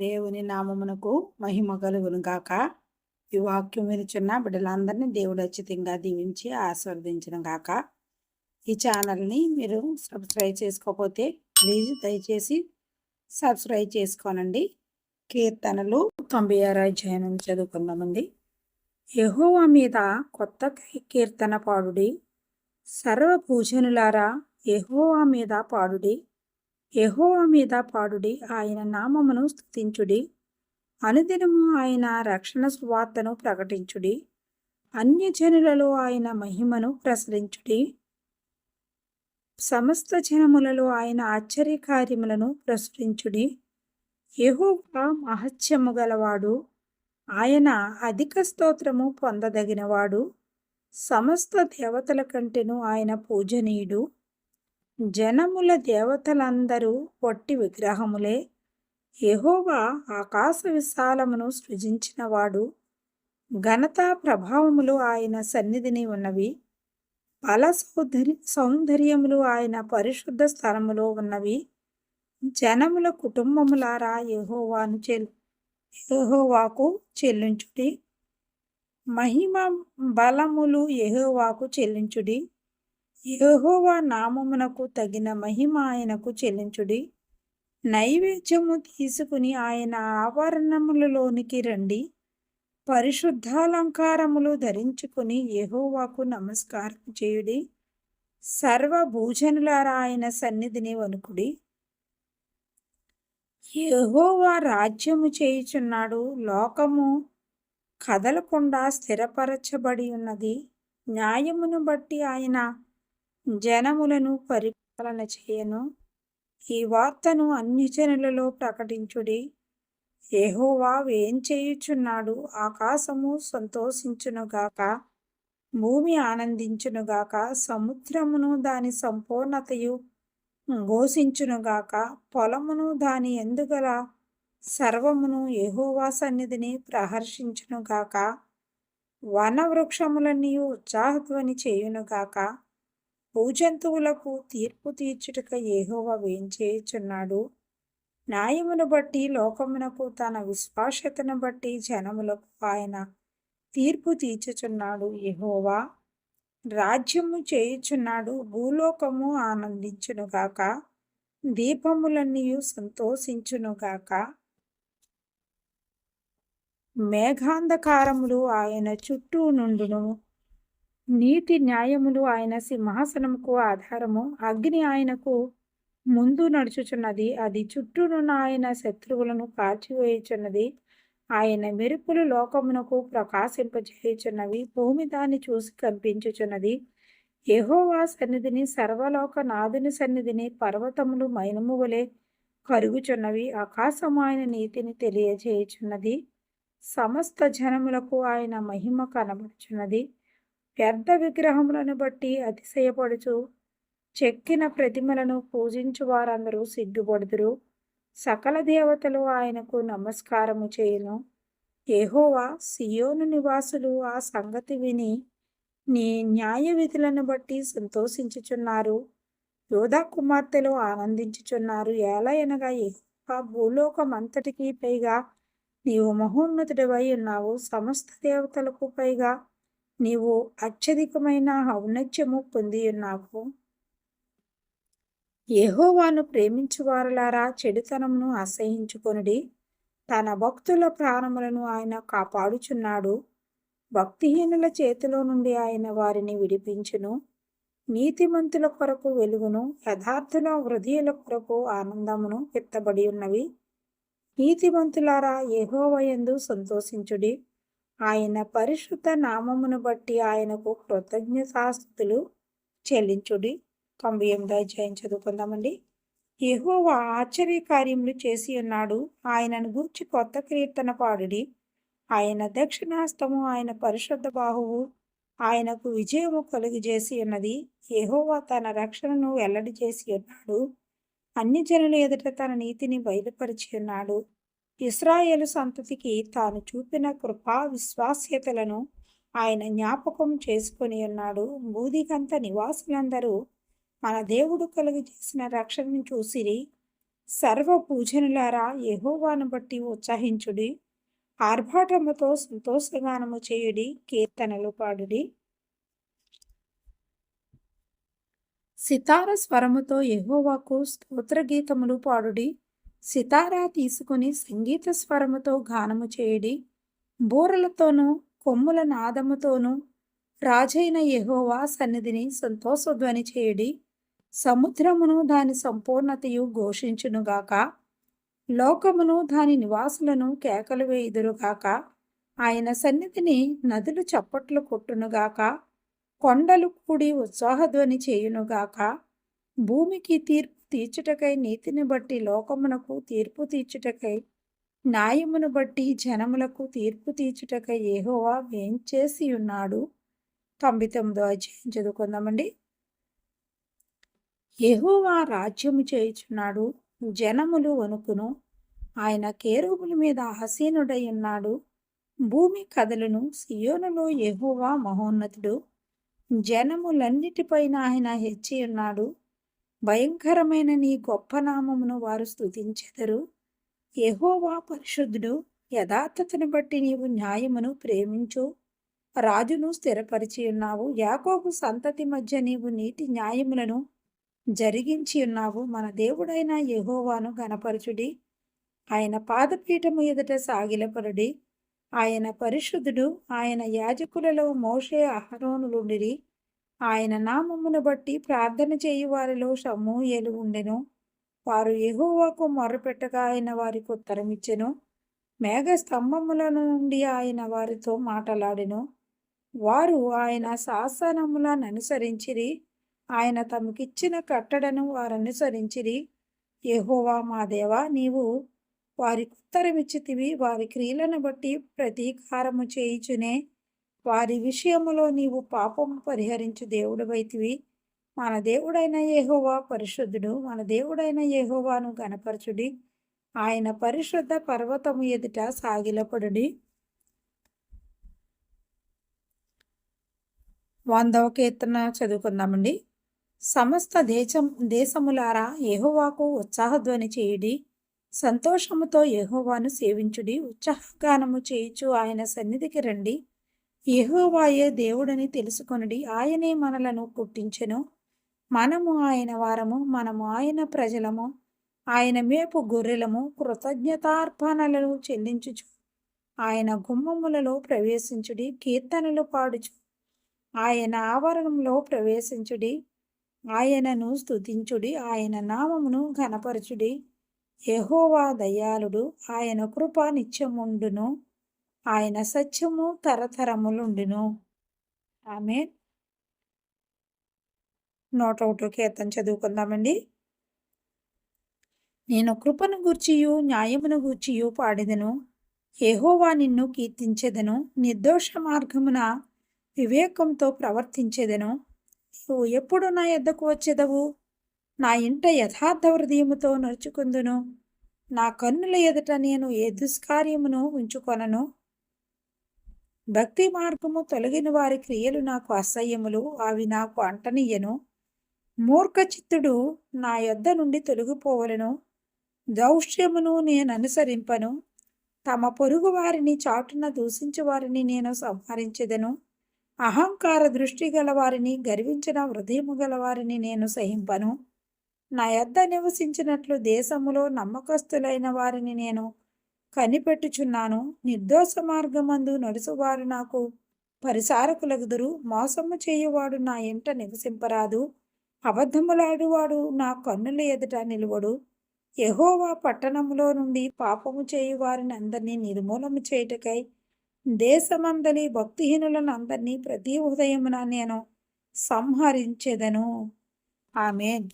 దేవుని నామమునకు మహిమ కలుగును గాక. ఈ వాక్యం వినిచున్న బిడ్డలందరినీ దేవుడు అచ్చితంగా దీవించి ఆస్వాదించడం గాక. ఈ ఛానల్ని మీరు సబ్స్క్రైబ్ చేసుకోకపోతే ప్లీజ్ దయచేసి సబ్స్క్రైబ్ చేసుకోనండి. కీర్తనలు తొంభై ఆరు అధ్యాయం చదువుకుందామండి. యహోవా మీద కొత్త కీర్తన పాడుడి. సర్వ పూజనులారా యహోవా మీద పాడుడి. యహోవ మీద పాడుడి ఆయన నామమును స్థుతించుడి అనుదినము ఆయన రక్షణ సువార్తను ప్రకటించుడి. అన్యజనులలో ఆయన మహిమను ప్రసరించుడి. సమస్త జనములలో ఆయన ఆశ్చర్య కార్యములను ప్రచురించుడి యహోవా మహత్యము గలవాడు ఆయన అధిక స్తోత్రము పొందదగినవాడు. సమస్త దేవతల కంటేను ఆయన పూజనీయుడు. జనముల దేవతలందరూ పొట్టి విగ్రహములే. యహోవా ఆకాశ విశాలమును సృజించినవాడు. ఘనత ప్రభావములు ఆయన సన్నిధిని ఉన్నవి. బల సౌందర్య సౌందర్యములు ఆయన పరిశుద్ధ స్థలములో ఉన్నవి. జనముల కుటుంబములారా యహోవాను చెల్ యహోవాకు చెల్లించుడి. మహిమ బలములు యహోవాకు చెల్లించుడి. యహోవా నామమునకు తగిన మహిమ ఆయనకు చెల్లించుడి. నైవేద్యము తీసుకుని ఆయన ఆవరణములలోనికి రండి. పరిశుద్ధాలంకారములు ధరించుకుని యహోవాకు నమస్కారం చేయుడి. సర్వభూజనులారా ఆయన సన్నిధిని వణుకుడి. యహోవా రాజ్యము చేయుచున్నాడు లోకము కదలకుండా స్థిరపరచబడి ఉన్నది. న్యాయమును బట్టి ఆయన జనములను పరిపాలన చేయను. ఈ వార్తను అన్ని జనులలో ప్రకటించుడి. ఏహోవా వేం చేయుచున్నాడు? ఆకాశము సంతోషించునుగాక భూమి ఆనందించునుగాక సముద్రమును దాని సంపూర్ణతయు ఘోషించునుగాక పొలమును దాని ఎందుగల సర్వమును ఏహోవా సన్నిధిని ప్రహర్షించునుగాక వనవృక్షములన్నీ ఉత్సాహధ్వని చేయునుగాక భూజంతువులకు తీర్పు తీర్చుటక ఏహోవ వేంచేయుచున్నాడు న్యాయమును బట్టి లోకమునకు తన విశ్వాసతను బట్టి జనములకు ఆయన తీర్పు తీర్చుచున్నాడు యహోవా. రాజ్యము చేయుచున్నాడు భూలోకము ఆనందించునుగాక దీపములన్నీ సంతోషించునుగాక మేఘాంధకారములు ఆయన చుట్టూ నుండును నీతి న్యాయములు ఆయన సింహాసనముకు ఆధారము. అగ్ని ఆయనకు ముందు నడుచుచున్నది. అది చుట్టూనున్న ఆయన శత్రువులను కాల్చివేయుచున్నది ఆయన మెరుపులు లోకమునకు ప్రకాశింపజేయుచున్నవి భూమి దాన్ని చూసి కనిపించుచున్నది. యహోవా సన్నిధిని సర్వలోక నాదుని సన్నిధిని పర్వతములు మైనము వలె కరుగుచున్నవి. ఆకాశము ఆయన నీతిని తెలియజేయుచున్నది. సమస్త జనములకు ఆయన మహిమ కనబడుచున్నది. వ్యర్థ విగ్రహములను బట్టి అతిశయపడుచు చెక్కిన ప్రతిమలను పూజించు వారందరూ సిగ్గుపడుదురు. సకల దేవతలు ఆయనకు నమస్కారము చేయును. ఏహోవా సియోను నివాసులు ఆ సంగతి విని నీ న్యాయ విధులను బట్టి సంతోషించుచున్నారు. యోధా కుమార్తెలు ఆనందించుచున్నారు. ఎలా అనగా ఏహోవా భూలోకం అంతటికీ పైగా నీవు మహోన్నతుడివై ఉన్నావు. సమస్త దేవతలకు పైగా నీవు అత్యధికమైన ఔన్నత్యము పొంది ఉన్నావు. యహోవాను ప్రేమించువారలారా చెడుతనమును అసహించుకొనుడి తన భక్తుల ప్రాణములను ఆయన కాపాడుచున్నాడు. భక్తిహీనుల చేతిలో నుండి ఆయన వారిని విడిపించును. నీతిమంతుల కొరకు వెలుగును యథార్థుల హృదయుల కొరకు ఆనందమును ఎత్తబడి ఉన్నవి. నీతిమంతులారా యహోవయందు సంతోషించుడి. ఆయన పరిశుద్ధ నామమును బట్టి ఆయనకు కృతజ్ఞతాస్తుతులు చెల్లించుడి. తొంభై ఎనిమిది అధ్యాయం చదువుకుందామండి. యహోవా ఆశ్చర్య కార్యములు చేసి ఉన్నాడు. ఆయనను గూర్చి కొత్త కీర్తన పాడుడి. ఆయన దక్షిణాస్తము ఆయన పరిశుద్ధ బాహువు ఆయనకు విజయము కలుగజేసి ఉన్నది. యహోవా తన రక్షణను వెల్లడి చేసి ఉన్నాడు. అన్ని జనుల ఎదుట తన నీతిని బయలుపరిచి ఉన్నాడు. ఇస్రాయేలు సంతతికి తాను చూపిన కృపా విశ్వాస్యతలను ఆయన జ్ఞాపకం చేసుకొని ఉన్నాడు. బూదిగంత నివాసులందరూ మన దేవుడు కలుగు చేసిన రక్షణను చూసిరి సర్వ పూజనులారా యహోవాను బట్టి ఉత్సహించుడి. ఆర్భాటముతో సంతోషగానము చేయుడి. కీర్తనలు పాడుడి. సితార స్వరముతో యహోవాకు స్తోత్రగీతములు పాడుడి. సితారా తీసుకుని సంగీత స్వరముతో గానము చేయడి. బూరలతోనూ కొమ్ముల నాదముతోనూ రాజైన యహోవా సన్నిధిని సంతోషధ్వని చేయడి. సముద్రమును దాని సంపూర్ణతయు ఘోషించునుగాక లోకమును దాని నివాసులను కేకలు వేయుదురుగాక ఆయన సన్నిధిని నదులు చప్పట్లు కొట్టునుగాక కొండలు కూడి ఉత్సాహధ్వని చేయునుగాక భూమికి తీర్పు తీర్చుటకై నీతిని బట్టి లోకమునకు తీర్పు తీర్చుటకై న్యాయమును బట్టి జనములకు తీర్పు తీర్చుటకై ఏహోవా వేంచేసి ఉన్నాడు తొంభై తొమ్మిదో అధ్యాయం చదువుకుందామండి. యెహోవా రాజ్యము చేయుచున్నాడు జనములు వణుకును. ఆయన కేరువుల మీద ఆసీనుడై ఉన్నాడు. భూమి కథలను సియోనులో ఎహోవా మహోన్నతుడు. జనములన్నిటిపైన ఆయన హెచ్చి ఉన్నాడు భయంకరమైన నీ గొప్ప నామమును వారు స్తుతించెదరు. యహోవా పరిశుద్ధుడు యథార్థతను బట్టి నీవు న్యాయమును ప్రేమించు. రాజును స్థిరపరిచి ఉన్నావు యాకోబు సంతతి మధ్య నీవు నీతి న్యాయములను జరిగించి ఉన్నావు. మన దేవుడైన యహోవాను గణపరచుడి ఆయన పాదపీఠము ఎదుట సాగిలపరుడి. ఆయన పరిశుద్ధుడు ఆయన యాజకులలో మోషే అహరోనులుండిరి. ఆయన నామమును బట్టి ప్రార్థన చేయు వారిలో సమూయేలు ఉండెను. వారు ఎహోవాకు మొరపెట్టగా ఆయన వారికి ఉత్తరమిచ్చెను మేఘ స్తంభముల నుండి ఆయన వారితో మాటలాడెను. వారు ఆయన శాసనములను అనుసరించిరి. ఆయన తమకిచ్చిన కట్టడను వారు అనుసరించిరి యహోవా మా దేవా నీవు వారికి ఉత్తరమిచ్చితివి వారి క్రియలను బట్టి ప్రతీకారము చేయుచునే. వారి విషయములో నీవు పాపము పరిహరించు దేవుడవైతివి. మన దేవుడైన ఏహోవా పరిశుద్ధుడు మన దేవుడైన ఏహోవాను గణపరచుడి ఆయన పరిశుద్ధ పర్వతము ఎదుట సాగిలపడుడి. వందవ కీర్తన చదువుకుందామండి. సమస్త దేశం దేశములారా ఏహోవాకు ఉత్సాహధ్వని చేయుడి. సంతోషముతో ఏహోవాను సేవించుడి. ఉత్సాహగానము చేయుచు ఆయన సన్నిధికి రండి. యహోవాయే దేవుడని తెలుసుకొనిడి. ఆయనే మనలను పుట్టించెను. మనము ఆయన వారము మనము ఆయన ప్రజలము. ఆయన మేపు గొర్రెలము కృతజ్ఞతార్పణలను చెల్లించుచు. ఆయన గుమ్మములలో ప్రవేశించుడి కీర్తనలు పాడుచు. ఆయన ఆవరణంలో ప్రవేశించుడి ఆయనను స్తుతించుడి ఆయన నామమును ఘనపరచుడి. యహోవా దయాళుడు ఆయన కృప నిత్యముండును. ఆయన సత్యము తరతరములుండును. ఆమె నూట ఒకటో కీర్తన చదువుకుందామండి. నేను కృపను గూర్చియు న్యాయమును గూర్చియు పాడెదను. ఏహోవా నిన్ను కీర్తించెదను. నిర్దోష మార్గమున వివేకంతో ప్రవర్తించెదను. నువ్వు ఎప్పుడు నా ఎద్దకు వచ్చేదవు? నా ఇంట యథార్థ హృదయముతో నడుచుకుందును. నా కన్నుల ఎదుట నేను ఏ దుష్కార్యమును ఉంచుకొనను? భక్తి మార్గము తొలగిన వారి క్రియలు నాకు అసహ్యములు అవి నాకు అంటనీయను. మూర్ఖ చిత్తుడు నా యొద్ద నుండి తొలగిపోవలను. దౌష్యమును నేను అనుసరింపను. తమ పొరుగు వారిని చాటున దూషించు వారిని నేను సంహరించెదను. అహంకార దృష్టి గల వారిని గర్వించిన హృదయము గల వారిని నేను సహింపను. నా యొద్ద నివసించినట్లు దేశములో నమ్మకస్తులైన వారిని నేను కనిపెట్టుచున్నాను. నిర్దోష మార్గమందు నడుచువారు నాకు పరిసారకులగుదురు. మోసము చేయువాడు నా ఇంట నివసింపరాదు. అబద్ధములాడువాడు నా కన్నుల ఎదుట నిలువడు. యహోవా పట్టణములో నుండి పాపము చేయువారిని అందరినీ నిర్మూలము చేయుటకై దేశమందలి భక్తిహీనులను అందరినీ ప్రతి ఉదయమున నేను సంహరించెదను. ఆమెన్.